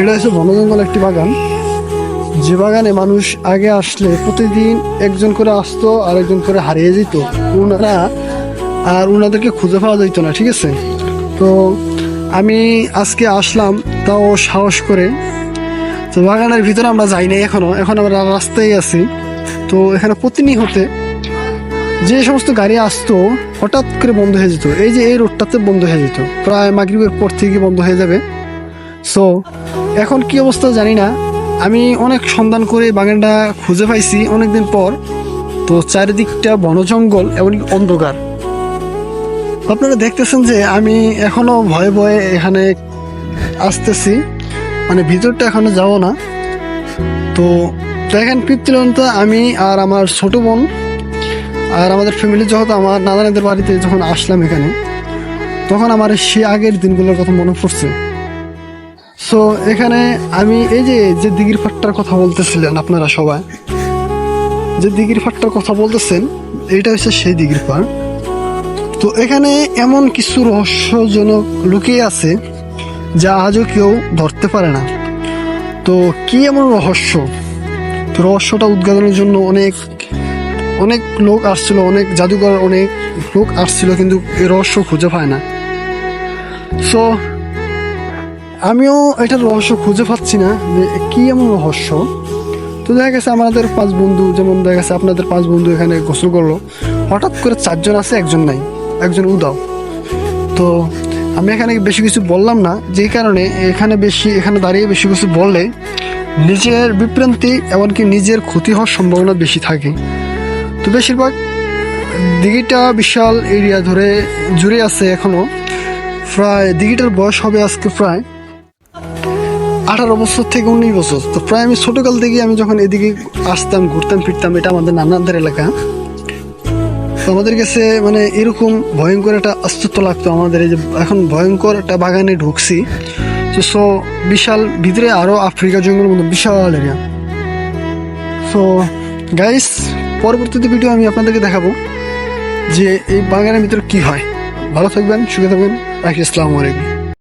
এটা হচ্ছে বন জঙ্গল একটি বাগান। যে বাগানে মানুষ আগে আসলে প্রতিদিন একজন করে আসতো আর একজন করে হারিয়ে যেত। ওনারা আর ওনাদেরকে খুঁজে পাওয়া যেত না, ঠিক আছে? তো আমি আজকে আসলাম, তাও সাহস করে। তো বাগানের ভিতরে আমরা যাই নাই এখনও, এখন আমরা রাস্তায় আছি। তো এখানে প্রতিনিয়তে যে সমস্ত গাড়ি আসতো, হঠাৎ করে বন্ধ হয়ে যেত। এই যে এই রোডটাতে বন্ধ হয়ে যেত। প্রায় মাগরিবের পর থেকে বন্ধ হয়ে যাবে। সো এখন কি অবস্থা জানি না। আমি অনেক সন্ধান করে বাগানটা খুঁজে পাইছি অনেকদিন পর। তো চারিদিকটা বন জঙ্গল এমনকি অন্ধকার। আপনারা দেখতেছেন যে আমি এখনও ভয়ে ভয়ে এখানে আসতেছি। মানে ভিতরটা এখনও যাব না। তো দেখেন পিতৃন্ত আমি আর আমার ছোট বোন আর আমাদের ফ্যামিলি যখন আমার নাদানাদের বাড়িতে যখন আসলাম এখানে, তখন আমার সে আগের দিনগুলোর কথা মনে পড়ছে। সো এখানে আমি এই যে যে দিঘির ফাট্টার কথা বলতেছিলেন আপনারা সবাই, যে দিঘির ফাট্টার কথা বলতেছেন এটা হচ্ছে সেই দিঘির পাড়। তো এখানে এমন কিছু রহস্যজনক লুকিয়ে আছে, যা আজও কেউ ধরতে পারে না। তো কি এমন রহস্য? তো রহস্যটা উদ্ঘাটনের জন্য অনেক অনেক লোক আসছিল, অনেক জাদুঘর, অনেক লোক আসছিল, কিন্তু এই রহস্য খুঁজে পায় না। সো আমিও এটার রহস্য খুঁজে পাচ্ছি না যে কি এমন রহস্য। তো দেখা গেছে আমাদের পাঁচ বন্ধু, যেমন দেখা গেছে আপনাদের পাঁচ বন্ধু এখানে গোসল করল। হঠাৎ করে চারজন আছে, একজন নাই, একজন উদাও। তো আমি এখানে বেশি কিছু বললাম না, যেই কারণে এখানে বেশি, এখানে দাঁড়িয়ে বেশি কিছু বললে নিজের বিভ্রান্তি এমনকি নিজের ক্ষতি হওয়ার সম্ভাবনা বেশি থাকে। তো বেশিরভাগ দিঘিটা বিশাল এরিয়া ধরে জুড়ে আছে এখনও প্রায়, দিঘিটার বয়স হবে আজকে প্রায় আঠারো বছর থেকে উনিশ বছর। তো প্রায় আমি ছোটকাল থেকে আমি যখন এদিকে আসতাম, ঘুরতাম, ফিরতাম, এটা আমাদের নানাদের এলাকা। তো আমাদের কাছে মানে এরকম ভয়ঙ্কর একটা অস্তিত্ব লাগতো আমাদের এই যে এখন ভয়ঙ্কর একটা বাগানে ঢুকছি। তো সো বিশাল, ভিতরে আরও আফ্রিকা জঙ্গলের মতো বিশাল এরিয়া সো গাইস পরবর্তীতে ভিডিও আমি আপনাদেরকে দেখাবো যে এই বাগানের ভিতরে কি হয়। ভালো থাকবেন, সুখে থাকবেন। রাখি আসসালামু আলাইকুম।